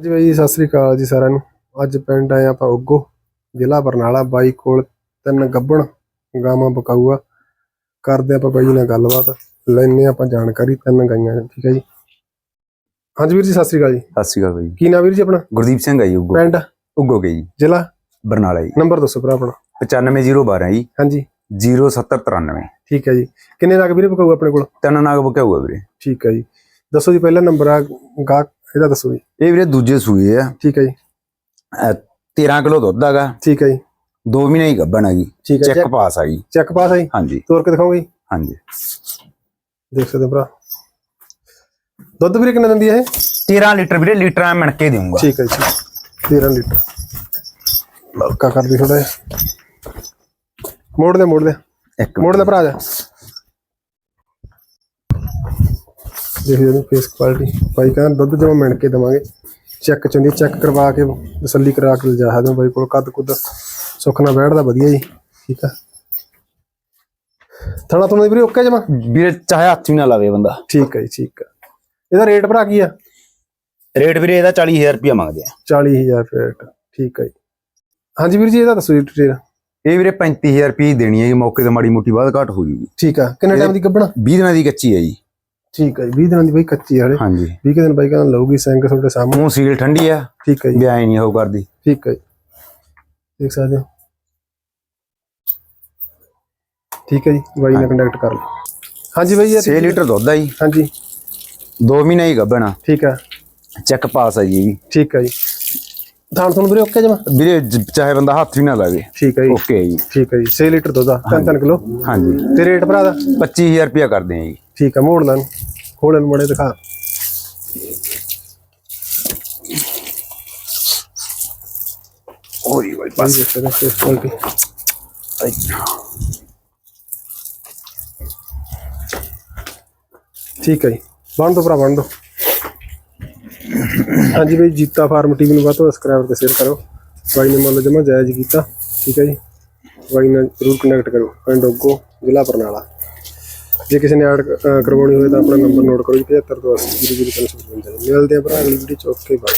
ਜੀ ਬਾਈ ਸਤਿ ਸ੍ਰੀ ਅਕਾਲ ਜੀ ਸਾਰਿਆਂ ਨੂੰ। ਅੱਜ ਪਿੰਡ ਆਏ ਆਪਾਂ ਉੱਗੋ ਜ਼ਿਲ੍ਹਾ ਬਰਨਾਲਾ ਬਾਈ ਕੋਲ ਤਿੰਨ ਗੱਬਣ ਗਾਵਾਂ ਬਕਾਊਆ ਕਰਦੇ ਆਪਾਂ ਬਾਈ ਨਾਲ ਗੱਲਬਾਤ ਲੈਣੇ ਆਪਾਂ ਜਾਣਕਾਰੀ ਤਿੰਨ ਗਾਈਆਂ ਦੀ, ਠੀਕ ਹੈ ਜੀ? ਹਾਂਜੀ ਵੀਰ ਜੀ ਸਤਿ ਸ੍ਰੀ ਅਕਾਲ ਜੀ। ਸਤਿ ਸ਼੍ਰੀ ਅਕਾਲ ਬਾਈ ਕੀ ਨਾਮ ਵੀਰ ਜੀ ਆਪਣਾ? ਗੁਰਦੀਪ ਸਿੰਘ ਜੀ ਉਗੋ। ਪਿੰਡ? ਉਗੋ ਕੇ ਜੀ। ਜ਼ਿਲ੍ਹਾ? ਬਰਨਾਲਾ ਜੀ। ਨੰਬਰ ਦੱਸੋ ਭਰਾ ਆਪਣਾ। 95012 ਜੀ। ਹਾਂਜੀ। 0793 ਠੀਕ ਹੈ ਜੀ। ਕਿੰਨੇ ਲੱਗ ਵੀਰੇ ਬਕਾਊ ਆਪਣੇ ਕੋਲ? ਤਿੰਨ ਨਾਗ ਬਕਿਆ ਹੋਊਗਾ ਵੀਰੇ। ਠੀਕ ਹੈ ਜੀ। ਦੱਸੋ ਜੀ ਪਹਿਲਾ ਨੰਬਰ ਆ ਗਾ ਇਹਦਾ ਦੱਸੋ ਜੀ ਇਹ ਵੀਰੇ ਦੂਜੇ ਸੂਏ ਆ। ਠੀਕ ਹੈ ਜੀ। ਅਹ 13 ਕਿਲੋ ਦੁੱਧ ਹੈਗਾ। ਠੀਕ ਹੈ ਜੀ। 2 ਮਹੀਨੇ ਹੀ ਗੱਭਣ ਹੈਗੀ। ਠੀਕ ਹੈ ਚੈੱਕ ਪਾਸ ਆ ਜੀ। ਚੈੱਕ ਪਾਸ ਹੈ ਜੀ? ਹਾਂਜੀ। ਤੋਰ ਕੇ ਦਿਖਾਓਗੇ? ਜੀ? ਹਾਂਜੀ। ਦੇਖ ਸਕਦੇ ਹੋ ਭਰਾ। ਦੁੱਧ ਵੀਰੇ ਕਿੰਨਾ ਦਿੰਦੀ ਹੈ ਇਹ? 13 ਲੀਟਰ ਵੀਰੇ ਲੀਟਰ ਮਿਣ ਕੇ ਦੇਊਂਗਾ। ਠੀਕ ਹੈ ਜੀ। 13 ਲੀਟਰ। ਲੜਕਾ ਕਰਦੀ ਥੋੜਾ ਮੋੜ ਦੇ ਮੋੜ ਦੇ। ਇੱਕ ਮੋੜ ਦੇ ਭਰਾ ਜਾ। ਦੇਖ ਜੀ ਫੇਸ ਕੁਆਲਿਟੀ ਭਾਈ ਕਹਿੰਦਾ ਦੁੱਧ ਜਮਾ ਮਿਣ ਕੇ ਦਵਾਂਗੇ। ਚੈੱਕ ਚੰਦੀ ਚੈੱਕ ਕਰਵਾ ਕੇ ਤਸੱਲੀ ਕਰਾ ਕੇ ਲਿਜਾ ਸਕਦੇ ਬਾਈ ਕੋਲ। ਕੱਦ ਕੁੱਦ ਸੁੱਖ ਨਾਲ ਬੈਠਦਾ ਵਧੀਆ ਜੀ। ਠੀਕ ਆ। ਥਣਾ ਤੁਹਾਨੂੰ ਵੀਰੇ ਓਕੇ ਜਮਾ? ਵੀਰੇ ਚਾਹੇ ਹੱਥ ਵੀ ਨਾ ਲਾਵੇ ਬੰਦਾ। ਠੀਕ ਹੈ ਜੀ ਠੀਕ ਆ। ਇਹਦਾ ਰੇਟ ਭਰਾ ਕੀ ਆ? ਰੇਟ ਵੀਰੇ ਇਹਦਾ 40000 ਰੁਪਇਆ ਮੰਗਦੇ ਆ। 40000 ਰੇਟ ਠੀਕ ਹੈ ਜੀ। ਹਾਂਜੀ ਵੀਰ ਜੀ ਇਹਦਾ ਦੱਸੋ ਜੀ ਡਿਟੇਲ ਇਹ ਵੀਰੇ 35000 ਰੁਪਏ ਦੇਣੀ ਹੈ ਜੀ। ਮੌਕੇ ਤੇ ਮਾੜੀ ਮੋਟੀ ਬਾਅਦ ਘੱਟ ਹੋ ਜੂਗੀ। ਠੀਕ ਆ। ਕਿੰਨੇ ਟਾਈਮ ਦੀ ਗੱਬਣਾ 20 ਦਿਨਾਂ ਦੀ ਕੱਚੀ ਹੈ ਜੀ। ਠੀਕ ਹੈ ਜੀ 20 ਦਿਨਾਂ ਦੀ ਬਾਈ ਕੱਚੀ ਹਲੇ। ਹਾਂਜੀ। 20 ਕੁ ਦਿਨ ਬਾਈ ਕਹਿੰਦਾ ਲਊਗੀ ਸਿੰਘ ਤੁਹਾਡੇ ਸਾਹਮਣੇ। ਮੂੰਹ ਸੀਲ ਠੰਡੀ ਆ। ਠੀਕ ਹੈ ਜੀ। ਵੀ ਐ ਨਹੀਂ ਹੋ ਕਰਦੀ। ਠੀਕ ਹੈ ਦੇਖ ਸਕਦੇ ਹੋ। ਠੀਕ ਹੈ ਜੀ ਬਾਈ ਨਾਲ ਕੰਟੈਕਟ ਕਰ ਲਓ। ਹਾਂਜੀ ਬਾਈ ਇਹ 6 ਲੀਟਰ ਦੁੱਧ ਆ ਜੀ। ਹਾਂਜੀ। 2 ਮਹੀਨੇ ਹੀ ਗੱਭਣ ਠੀਕ ਹੈ ਚੈੱਕ ਪਾਸ ਆ ਜੀ ਵੀ। ਠੀਕ ਹੈ ਜੀ। ਥਾਣ ਤੁਹਾਨੂੰ ਵੀਰੇ ਓਕੇ ਜਮਾ? ਵੀਰੇ ਜ- ਚਾਹੇ ਬੰਦਾ ਹੱਥ ਵੀ ਨਾ ਲਾਵੇ। ਠੀਕ ਹੈ ਜੀ। ਓਕੇ ਜੀ। ਠੀਕ ਹੈ ਜੀ। 6 ਲੀਟਰ ਦੁੱਧ ਆ 3-3 ਕਿਲੋ। ਹਾਂਜੀ। ਤੇ ਰੇਟ ਭਰਾ ਦਾ? 25000 ਰੁਪਇਆ ਕਰਦੇ ਆ ਜੀ। ਠੀਕ ਆ ਮੋੜ ਲੈਣ। ਖੋਲਣ ਮੜੇ ਦਿਖਾ। ਹੋਈ ਬਾਈ ਠੀਕ ਹੈ ਜੀ। ਬਣ ਦੋ ਭਰਾ ਬਣ ਦੋ। ਹਾਂਜੀ ਬਈ, ਜੀਤਾ ਫਾਰਮ ਟੀਵੀ ਨੂੰ ਵੱਧ ਤੋਂ ਸਬਸਕ੍ਰਾਈਬ ਤੇ ਸ਼ੇਅਰ ਕਰੋ। ਬਾਈ ਨੇ ਮੁੱਲ ਜਮਾ ਜਾਇਜ਼ ਕੀਤਾ, ਠੀਕ ਹੈ ਜੀ। ਬਾਈ ਨਾਲ ਜ਼ਰੂਰ ਕਨੈਕਟ ਕਰੋ, ਪਿੰਡ ਓਗੋ ਜ਼ਿਲ੍ਹਾ ਬਰਨਾਲਾ। ਜੇ ਕਿਸੇ ਨੇ ਐਡ ਕਰਵਾਉਣੀ ਹੋਵੇ ਤਾਂ ਆਪਣਾ ਨੰਬਰ ਨੋਟ ਕਰੋ ਜੀ 75 ਤੋਂ 80 00 355 ਮਿਲਦੇ ਆ ਭਰਾ ਅਗਲੀ ਵੀਡੀਓ ਚ, ਓਕੇ ਬਾਏ